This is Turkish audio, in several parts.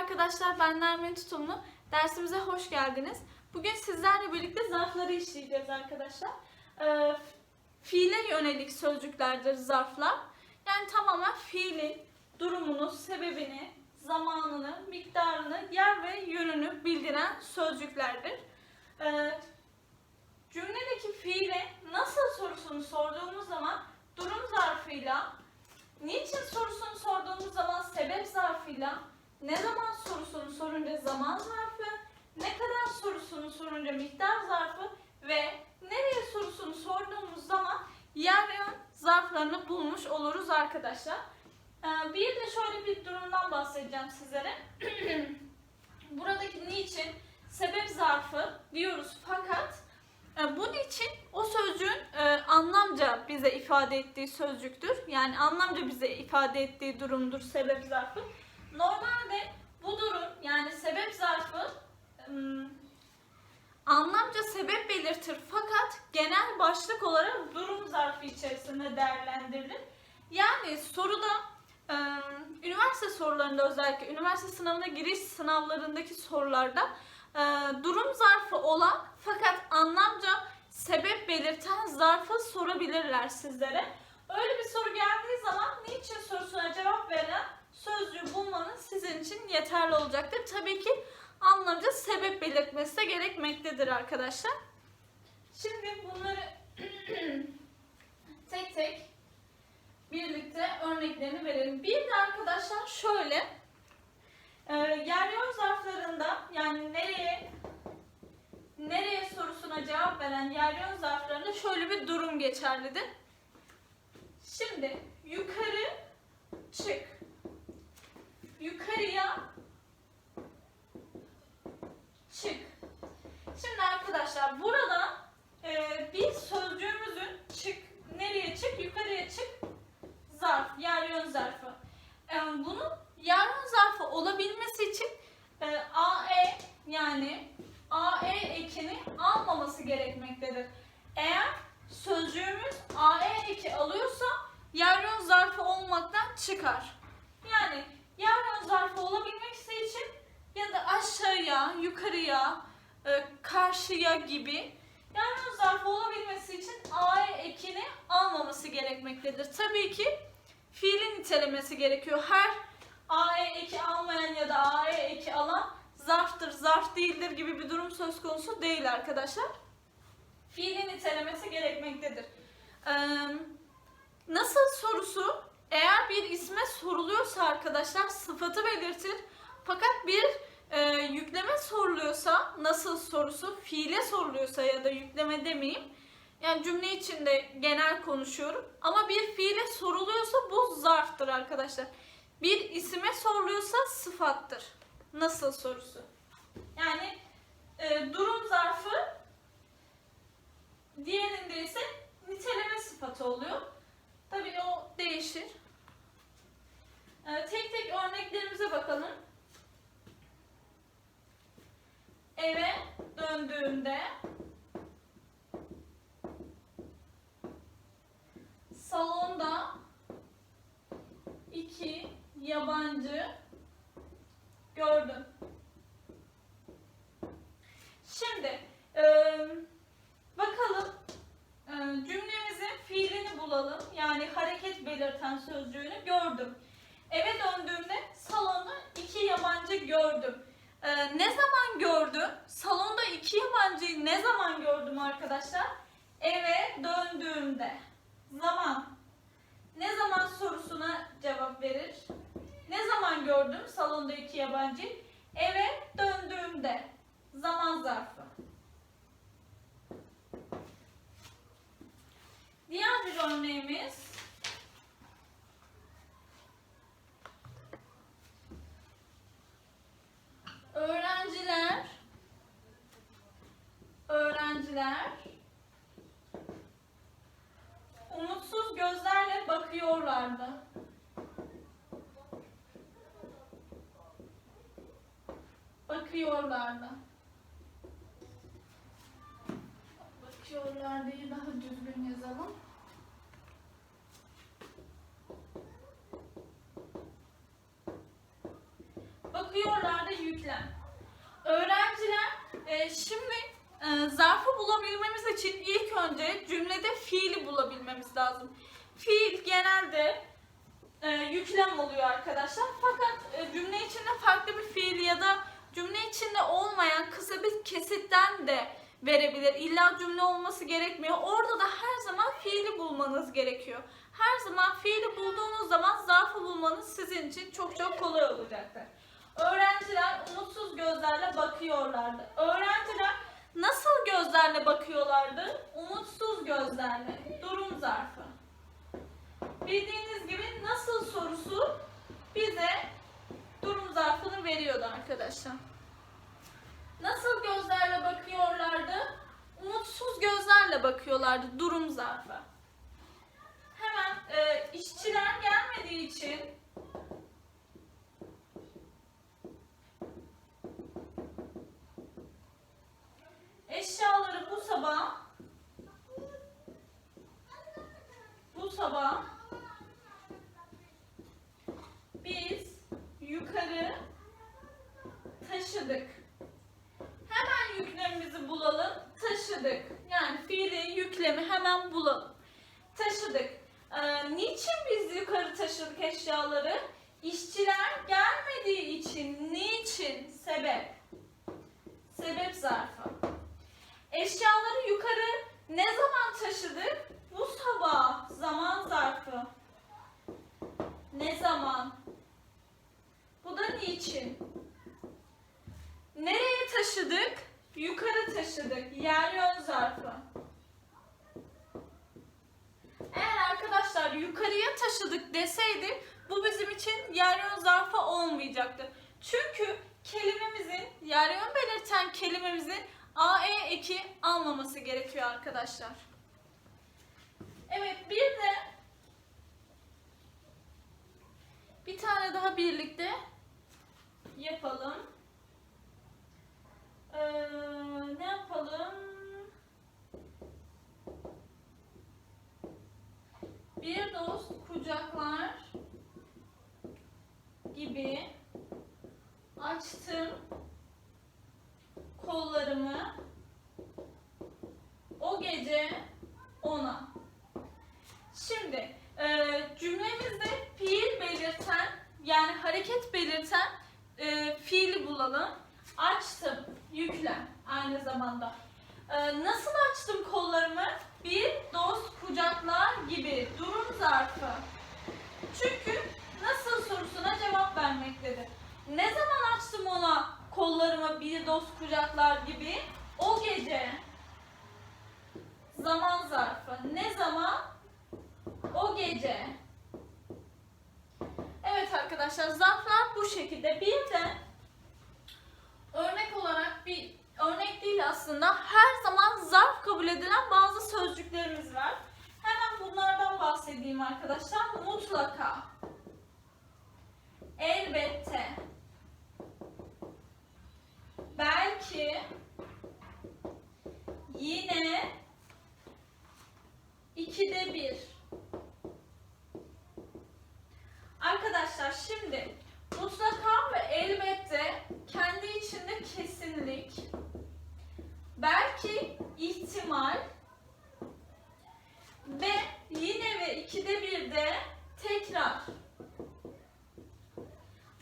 arkadaşlar, ben Nermin Tutumlu. Dersimize hoş geldiniz. Bugün sizlerle birlikte zarfları işleyeceğiz arkadaşlar. Ee, fiile yönelik sözcüklerdir zarflar. Yani tamamen fiilin durumunu, sebebini, zamanını, miktarını, yer ve yönünü bildiren sözcüklerdir. Ee, cümledeki fiile nasıl sorusunu sorduğumuz zaman durum zarfıyla, niçin sorusunu sorduğumuz zaman sebep zarfıyla, ne zaman sorusunu sorunca zaman zarfı, ne kadar sorusunu sorunca miktar zarfı ve nereye sorusunu sorduğumuz zaman yer ve yön zarflarını bulmuş oluruz arkadaşlar. Ee, Bir de şöyle bir durumdan bahsedeceğim sizlere. Buradaki niçin sebep zarfı diyoruz fakat e, bunun için o sözcüğün e, anlamca bize ifade ettiği sözcüktür. Yani anlamca bize ifade ettiği durumdur sebep zarfı. Normalde bu durum yani sebep zarfı anlamca sebep belirtir fakat genel başlık olarak durum zarfı içerisinde değerlendirilir. Yani soruda üniversite sorularında özellikle üniversite sınavına giriş sınavlarındaki sorularda e, durum zarfı olan fakat anlamca sebep belirten zarfı sorabilirler sizlere. Öyle bir soru geldiği zaman niçin sorusuna cevap veren sözcüğü bulmanız sizin için yeterli olacaktır. Tabii ki anlamca sebep belirtmesi de gerekmektedir arkadaşlar. Şimdi bunları tek tek birlikte örneklerini verelim. Bir de arkadaşlar şöyle e, yer yön zarflarında yani nereye nereye sorusuna cevap veren yer yön zarflarında şöyle bir durum geçerlidir. Şimdi yukarı çık. Yukarıya çık. Şimdi arkadaşlar burada e, bir sözcüğümüzün çık nereye çık yukarıya çık zarf yer yön zarfı. E, bunun yer yön zarfı olabilmesi için e, AE yani AE ekini almaması gerekmektedir. Eğer sözcüğümüz AE eki alıyorsa yer yön zarfı olmaktan çıkar. Yani yer yön zarfı olabilmek için ya da aşağıya, yukarıya, e, karşıya gibi yer yön zarfı olabilmesi için AE ekini almaması gerekmektedir. Tabii ki fiilin nitelemesi gerekiyor. Her AE eki almayan ya da AE eki alan zarftır, zarf değildir gibi bir durum söz konusu değil arkadaşlar. Fiilin nitelemesi gerekmektedir. Ee, nasıl sorusu eğer bir isme soruluyorsa arkadaşlar sıfatı belirtir. Fakat bir e, yükleme soruluyorsa nasıl sorusu fiile soruluyorsa ya da yükleme demeyeyim. Yani cümle içinde genel konuşuyorum. Ama bir fiile soruluyorsa bu zarftır arkadaşlar. Bir isime soruluyorsa sıfattır. Nasıl sorusu. Yani e, durum zarfı diğerinde ise niteleme sıfatı oluyor. Tabii o değişir. E, tek tek örneklerimize bakalım. Eve döndüğümde salonda iki yabancı gördüm. Şimdi e, bakalım e, cümlemizin fiilini bulalım. Yani hareket belirten sözcüğünü gördüm. Eve döndüğümde salonda iki yabancı gördüm. E, ne zaman gördüm? Salonda iki yabancıyı ne zaman gördüm arkadaşlar? Eve döndüğümde. Zaman. Ne zaman sorusuna cevap verir? Ne zaman gördüm salonda iki yabancı? Eve döndüğümde. Zaman zarfı. Diğer bir örneğimiz öğrenciler öğrenciler umutsuz gözlerle bakıyorlardı. Bakıyorlardı. Bakıyorlar diye daha düzgün yazalım. bakıyorlardı yüklem. Öğrenciler e, şimdi e, zarfı bulabilmemiz için ilk önce cümlede fiili bulabilmemiz lazım. Fiil genelde e, yüklem oluyor arkadaşlar. Fakat e, cümle içinde farklı bir fiil ya da cümle içinde olmayan kısa bir kesitten de verebilir. İlla cümle olması gerekmiyor. Orada da her zaman fiili bulmanız gerekiyor. Her zaman fiili bulduğunuz zaman zarfı bulmanız sizin için çok çok kolay olacaktır. Öğrenciler umutsuz gözlerle bakıyorlardı. Öğrenciler nasıl gözlerle bakıyorlardı? Umutsuz gözlerle. Durum zarfı. Bildiğiniz gibi nasıl sorusu bize durum zarfını veriyordu arkadaşlar. Nasıl gözlerle bakıyorlardı? Umutsuz gözlerle bakıyorlardı durum zarfı. Hemen e, işçiler gelmediği için eşyaları bu sabah bu sabah biz yukarı taşıdık. Hemen yüklemimizi bulalım. Taşıdık. Yani fiili yüklemi hemen bulalım. Taşıdık. Ee, niçin biz yukarı taşıdık eşyaları? İşçiler gelmediği için. Niçin? Sebep. Sebep zarfı. Eşyaları yukarı ne zaman taşıdık? Bu sabah. Zaman zarfı. Ne zaman? Bu da niçin? Taşıdık? Yukarı taşıdık. Yer yön zarfı. Eğer arkadaşlar yukarıya taşıdık deseydi bu bizim için yer yön zarfı olmayacaktı. Çünkü kelimemizin, yer yön belirten kelimemizin AE eki almaması gerekiyor arkadaşlar. Evet bir de bir tane daha birlikte yapalım. Ee, ne yapalım? Bir dost kucaklar gibi açtım kollarımı o gece ona. Şimdi e, cümlemizde fiil belirten yani hareket belirten e, fiili bulalım. Açtım, yüklem aynı zamanda. E, nasıl açtım kollarımı? Bir dost kucaklar gibi durum zarfı. Çünkü nasıl sorusuna cevap vermektedir. Ne zaman açtım ona kollarımı bir dost kucaklar gibi? O gece. Zaman zarfı. Ne zaman? O gece. Evet arkadaşlar zarflar bu şekilde. Bir de örnek olarak bir örnek değil aslında her zaman zarf kabul edilen bazı sözcüklerimiz var. Hemen bunlardan bahsedeyim arkadaşlar. Mutlaka. Elbette. Belki. Yine. ikide bir. Arkadaşlar şimdi mutlaka ve elbette kendi içinde kesinlik, belki ihtimal ve yine ve ikide bir de tekrar.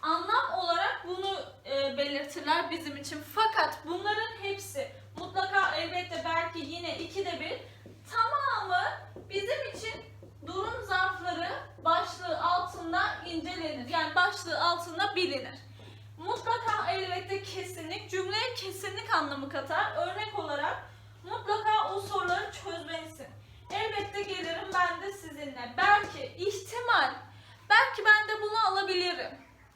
Anlam olarak bunu e, belirtirler bizim için. Fakat bunların hepsi mutlaka elbette belki yine ikide bir tamamı bizim için durum zarfları başlığı altında incelenir. Yani başlığı altında bilinir. Mutlaka elbette kesinlik, cümleye kesinlik anlamı katar. Örnek olarak mutlaka o soruları çözmelisin. Elbette gelirim ben de sizinle. Belki, ihtimal, belki ben de bunu alabilirim.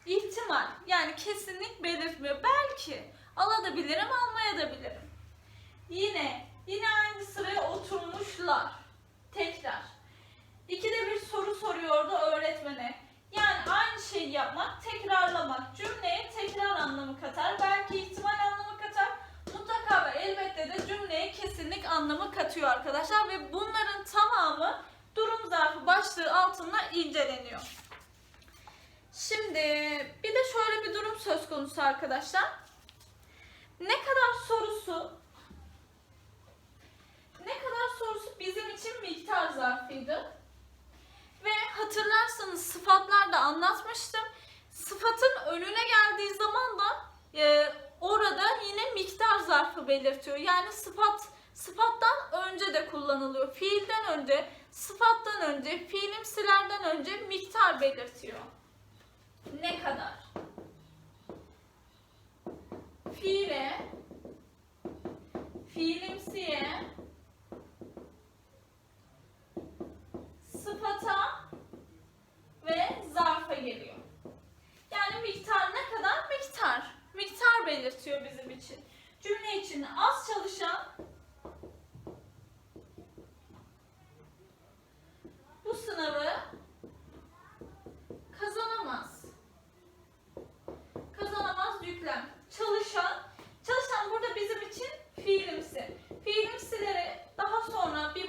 İhtimal, yani kesinlik belirtmiyor. Belki alabilirim, almayabilirim. Yine, yine aynı sıraya oturmuşlar. Tekrar. İkide bir soru soruyordu öğretmene. Yani aynı şeyi yapmak, tekrarlamak. Cümleye tekrar anlamı katar. Belki ihtimal anlamı katar. Mutlaka ve elbette de cümleye kesinlik anlamı katıyor arkadaşlar. Ve bunların tamamı durum zarfı başlığı altında inceleniyor. Şimdi bir de şöyle bir durum söz konusu arkadaşlar. Ne kadar sorusu ne kadar sorusu bizim için miktar zarfıydı. Ve hatırlarsanız sıfatlarda anlatmıştım. Sıfatın önüne geldiği zaman da e, orada yine miktar zarfı belirtiyor. Yani sıfat sıfattan önce de kullanılıyor. Fiilden önce, sıfattan önce, fiilimsilerden önce miktar belirtiyor. Ne kadar? Fiile, fiilimsiye, sıfata ve zarfa geliyor. Yani miktar ne kadar? Miktar. Miktar belirtiyor bizim için. Cümle için az çalışan bu sınavı kazanamaz. Kazanamaz yüklem. Çalışan, çalışan burada bizim için fiilimsi. Fiilimsileri daha sonra bir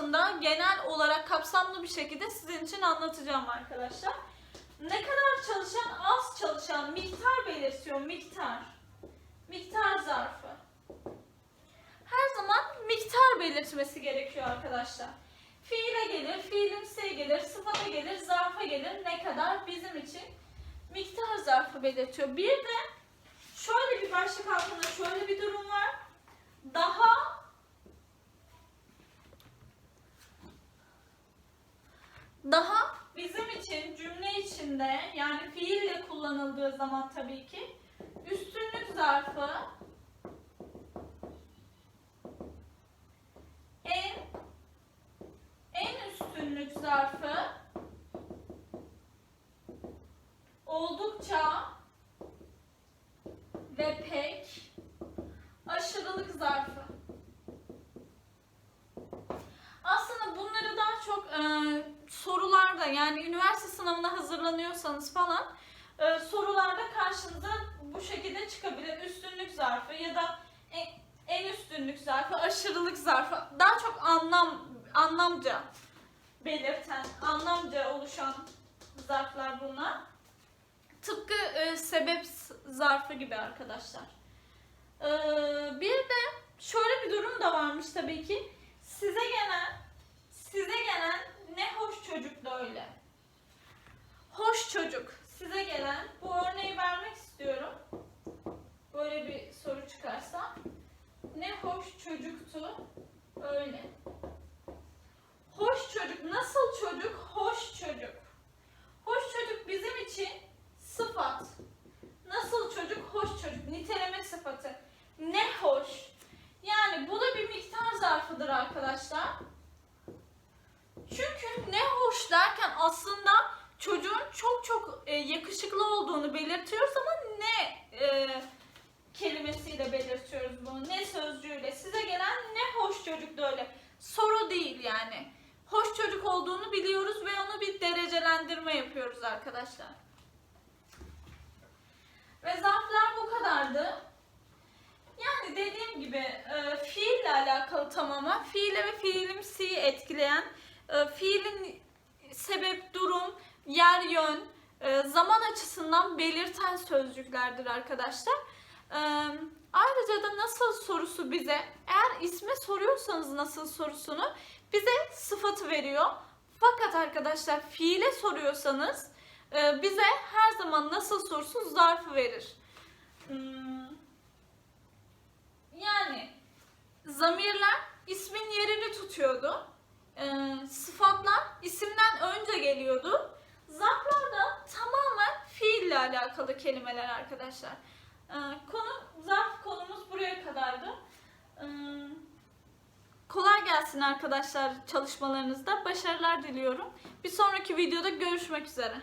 altında genel olarak kapsamlı bir şekilde sizin için anlatacağım arkadaşlar. Ne kadar çalışan, az çalışan, miktar belirtiyor, miktar. Miktar zarfı. Her zaman miktar belirtmesi gerekiyor arkadaşlar. Fiile gelir, fiilimsiye gelir, sıfata gelir, zarfa gelir. Ne kadar bizim için miktar zarfı belirtiyor. Bir de şöyle bir başlık altında şöyle bir durum var. Daha daha bizim için cümle içinde yani fiille kullanıldığı zaman tabii ki üstünlük zarfı en en üstünlük zarfı oldukça ve pek aşırılık zarfı. Aslında bunları daha çok e, sorularda yani üniversite sınavına hazırlanıyorsanız falan e, sorularda karşınıza bu şekilde çıkabilir. Üstünlük zarfı ya da en, en üstünlük zarfı, aşırılık zarfı. Daha çok anlam anlamca belirten, anlamca oluşan zarflar bunlar. Tıpkı e, sebep zarfı gibi arkadaşlar. E, bir de şöyle bir durum da varmış tabii ki. Size gelen, size gelen ne hoş çocuk da öyle. Hoş çocuk. Size gelen bu örneği vermek istiyorum. Böyle bir soru çıkarsa. Ne hoş çocuktu öyle. Hoş çocuk. Nasıl çocuk? Hoş çocuk. Hoş çocuk bizim için sıfat. Nasıl çocuk? Hoş çocuk. Niteleme sıfatı. Ne hoş. Yani bu da bir miktar zarfıdır arkadaşlar. Çünkü ne hoş derken aslında çocuğun çok çok e, yakışıklı olduğunu belirtiyoruz ama ne e, kelimesiyle belirtiyoruz bunu. Ne sözcüğüyle. Size gelen ne hoş çocuk da öyle. Soru değil yani. Hoş çocuk olduğunu biliyoruz ve onu bir derecelendirme yapıyoruz arkadaşlar. Ve zarflar bu kadardı. Yani dediğim gibi e, fiille alakalı tamamen fiile ve fiilimsiyi etkileyen e, fiilin sebep, durum, yer, yön, e, zaman açısından belirten sözcüklerdir arkadaşlar. E, ayrıca da nasıl sorusu bize, eğer isme soruyorsanız nasıl sorusunu bize sıfatı veriyor. Fakat arkadaşlar fiile soruyorsanız e, bize her zaman nasıl sorusu zarfı verir. Hmm, yani zamirler ismin yerini tutuyordu. Ee, sıfatlar isimden önce geliyordu. Zarflar da tamamen fiille alakalı kelimeler arkadaşlar. Ee, konu zarf konumuz buraya kadardı. Ee, kolay gelsin arkadaşlar çalışmalarınızda. Başarılar diliyorum. Bir sonraki videoda görüşmek üzere.